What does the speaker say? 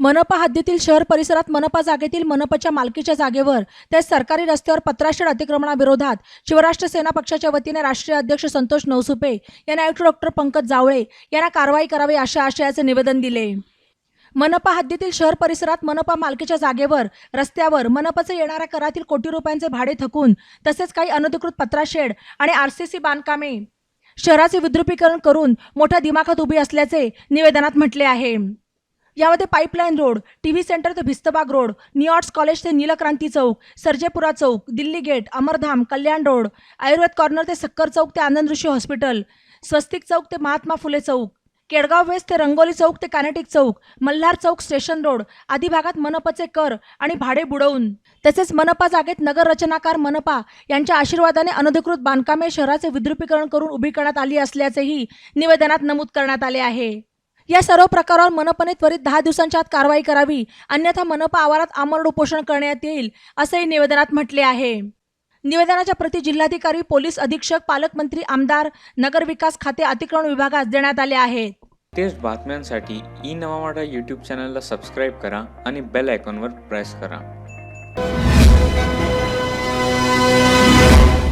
मनपा हद्दीतील शहर परिसरात मनपा जागेतील मनपाच्या मालकीच्या जागेवर ते सरकारी रस्त्यावर पत्राशेड अतिक्रमणाविरोधात शिवराष्ट्र सेना पक्षाच्या वतीने राष्ट्रीय अध्यक्ष संतोष नवसुपे यांनी आयुक्त डॉक्टर पंकज जावळे यांना कारवाई करावी अशा आशयाचे निवेदन दिले. मनपा हद्दीतील शहर परिसरात मनपा मालकीच्या जागेवर रस्त्यावर मनपाचे येणाऱ्या करातील कोटी रुपयांचे भाडे थकून तसेच काही अनधिकृत पत्राशेड आणि आरसीसी बांधकामे शहराचे विद्रुपीकरण करून मोठ्या दिमाखात उभी असल्याचे निवेदनात म्हटले आहे. यामध्ये pipeline road T V centre ते Bhistbag road New Arts college ते Neelkranti chowk Sarjepura chowk Delhi gate Amardham Kalyan road Ayurved corner ते सक्कर चौक ते आनंद ऋषी हॉस्पिटल स्वस्तिक चौक ते महात्मा फुले चौक केडगाव वेस्ट ते रंगोली चौक ते Kinetic chowk Malhar chowk station road आदी भागात मनपाचे कर आणि भाडे बुडवून. तसेच मनपा जागेत नगर रचनाकार मनपा यांच्या आशीर्वादाने अनधिकृत बांधकामे शहराचे विद्रुपीकरण करून उभी करण्यात आली असल्याचेही निवेदनात नमूद करण्यात आले आहे. या सर्व प्रकारावर मनपाने त्वरित दहा दिवसांच्या आत कारवाई करावी. अन्यथा मनपा आवारात आमरण उपोषण करण्यात येईल असंही निवेदनात म्हटले आहे. निवेदनाच्या प्रति जिल्हाधिकारी पोलीस अधीक्षक पालकमंत्री आमदार नगरविकास खाते अतिक्रमण विभागास देण्यात आले आहेत तेच बातम्यांसाठी ई नवा यूट्यूब चॅनलला सबस्क्राईब करा आणि बेल आयकॉनवर प्रेस करा.